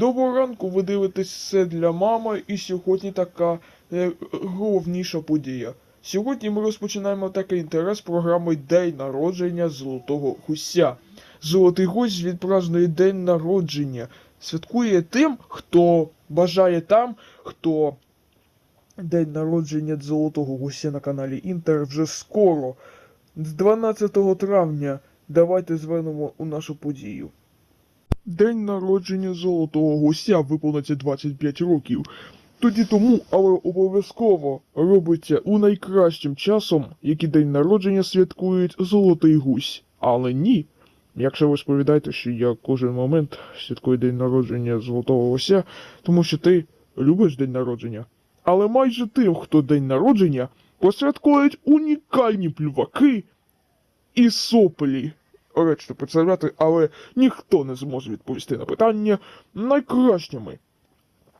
Доброго ранку, ви дивитесь все для мами, і сьогодні така е, головніша подія. Сьогодні ми розпочинаємо такий інтерес програми День народження Золотого Гуся. Золотий гусь відпразнує день народження, святкує тим, хто бажає там, хто День народження Золотого Гуся на каналі Інтер вже скоро. З 12 травня давайте звернемо у нашу подію. День народження Золотого Гуся виповниться 25 років. Тоді тому, але обов'язково робиться у найкращим часом, який день народження святкують Золотий Гусь. Але ні. Якщо ви сповідаєте, що я кожен момент святкую день народження Золотого Гуся, тому що ти любиш день народження. Але майже тим, хто день народження, посвяткують унікальні плюваки і соплі. Речно представляти, але ніхто не зможе відповісти на питання найкращими.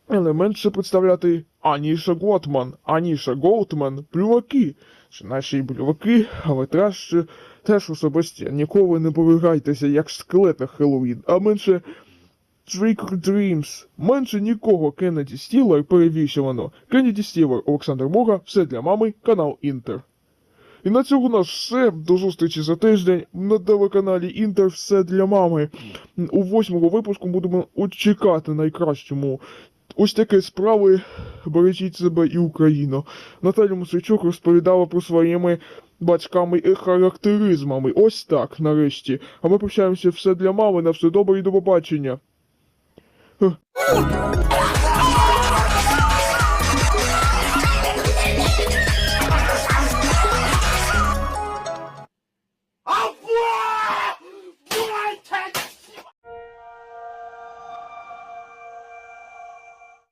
Але менше представляти Аніша Готман, Аніша Голтман, плюваки. Чи наші плюваки, але теж, теж особисті. Ніколи не повигайтеся, як в скелетах Хеллоуін, а менше Trick Dreams. Менше нікого Кеннеді Стілер перевішувано. Кеннеді Стілер, Олександр Мога, все для мами, канал Інтер. І на цьому у нас все. До зустрічі за тиждень на телеканалі Інтер все для мами. У восьмому випуску будемо чекати найкращому. Ось такі справи. Бережіть себе і Україну. Наталя Мусичук розповідала про своїми батьками і характеризмами. Ось так, нарешті. А ми прощаємося все для мами. На все добре і до побачення.